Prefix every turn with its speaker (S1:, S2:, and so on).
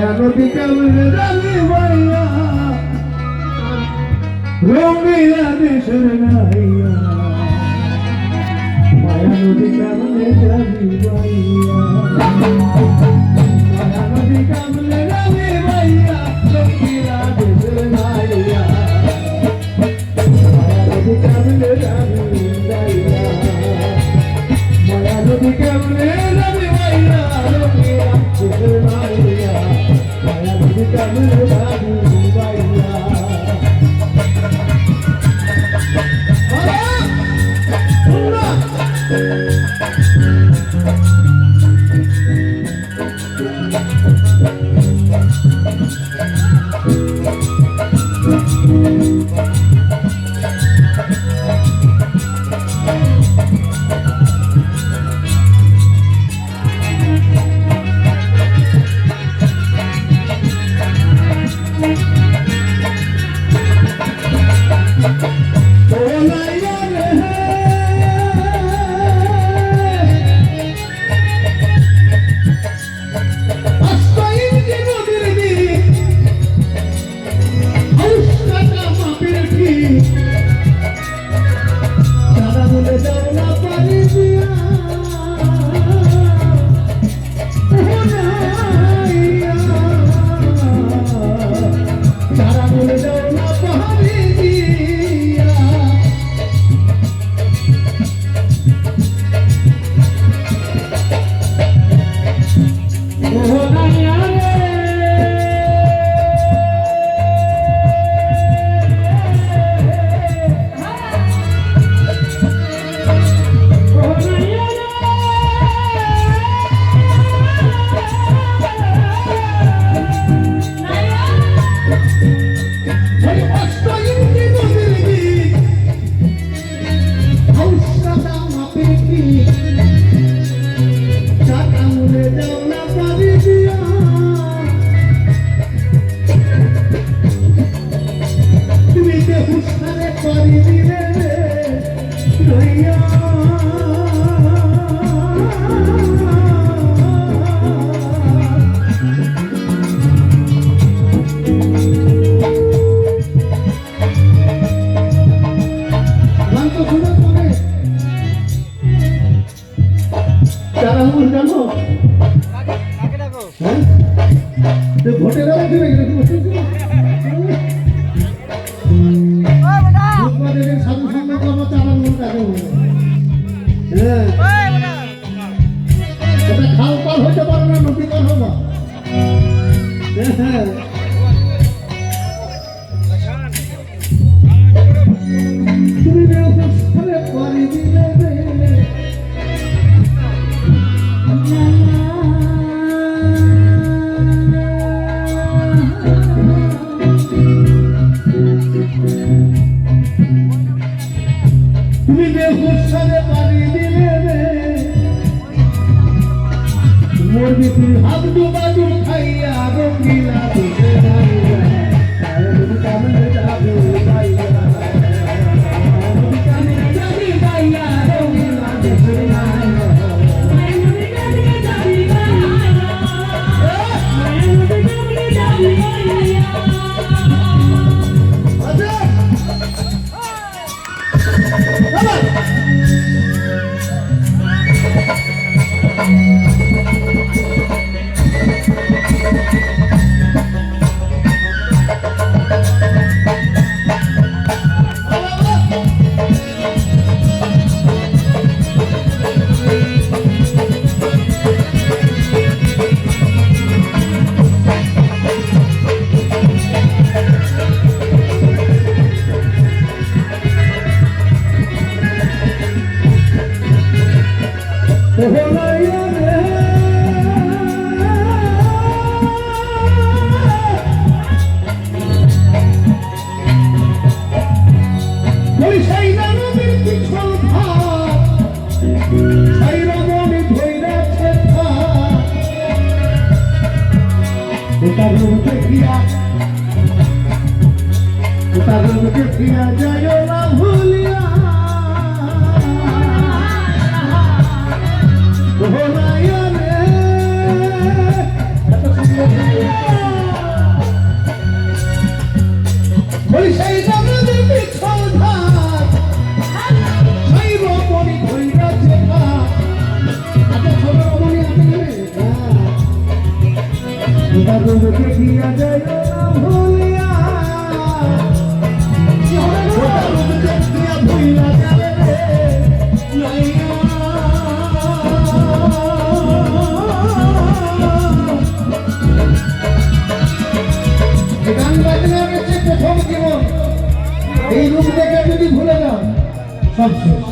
S1: মায়া নদী কেমনে জানি মাইয়া রঙিয়া দেশের নাইয়া মায়া নদী কেমনে জানি মাইয়া মায়া হুল জানো হ্যাঁ? ভোটের আগে দিবে সাধু সঙ্গে চালান মন কাকে বলে হ্যাঁ। খাল পাল হতে পারে না, নদী পার হবা হ্যাঁ। তুমি বেহুসারে পারি দিলে রে মোর বিপুল হাত ডুবাডু খাইয়া রঙ্গিলা দুধে দেখিয়া যায় না ভুলিয়া ভোলাইয়া রে এত I'm gonna get you. out of here. এই রূপ দেখে যদি ভুলে যান সব শেষ।